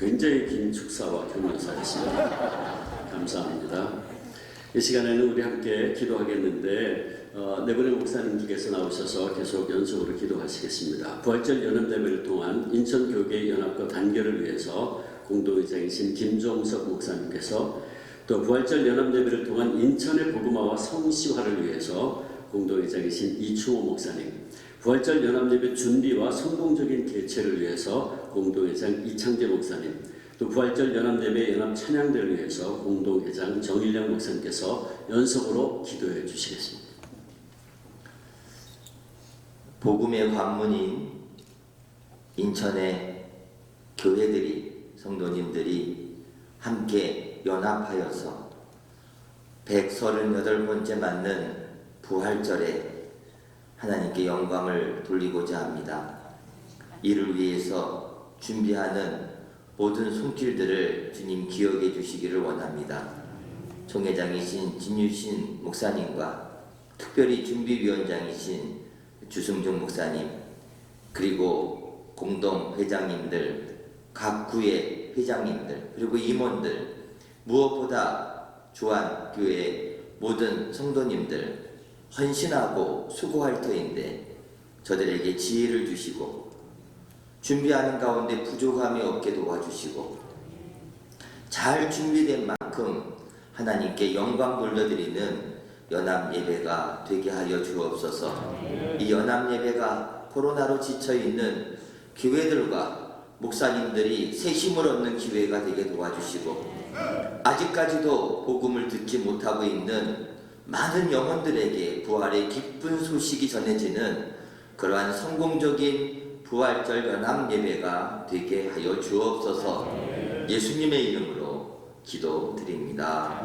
굉장히 긴 축사와 교묘사였습니다. 감사합니다. 이 시간에는 우리 함께 기도하겠는데 어, 네분의 목사님께서 나오셔서 계속 연속으로 기도하시겠습니다. 부활절 연합대회를 통한 인천교계 연합과 단결을 위해서 공동의장이신 김종석 목사님께서 또 부활절 연합대회를 통한 인천의 복음화와 성시화를 위해서 공동의장이신 이충호 목사님 부활절 연합예배 준비와 성공적인 개최를 위해서 공동회장 이창재 목사님, 또 부활절 연합예배 연합 찬양대를 위해서 공동회장 정일영 목사님께서 연속으로 기도해 주시겠습니다. 복음의 관문인 인천의 교회들이 성도님들이 함께 연합하여서 138번째 맞는 부활절에 하나님께 영광을 돌리고자 합니다. 이를 위해서 준비하는 모든 손길들을 주님 기억해 주시기를 원합니다. 총회장이신 진유신 목사님과 특별히 준비위원장이신 주승종 목사님 그리고 공동 회장님들 각 구의 회장님들 그리고 임원들 무엇보다 주한교회 모든 성도님들 헌신하고 수고할 터인데 저들에게 지혜를 주시고 준비하는 가운데 부족함이 없게 도와주시고 잘 준비된 만큼 하나님께 영광 돌려드리는 연합 예배가 되게 하여 주옵소서. 이 연합 예배가 코로나로 지쳐 있는 교회들과 목사님들이 새 힘을 얻는 기회가 되게 도와주시고 아직까지도 복음을 듣지 못하고 있는 많은 영혼들에게 부활의 기쁜 소식이 전해지는 그러한 성공적인 부활절 연합 예배가 되게 하여 주옵소서. 예수님의 이름으로 기도드립니다.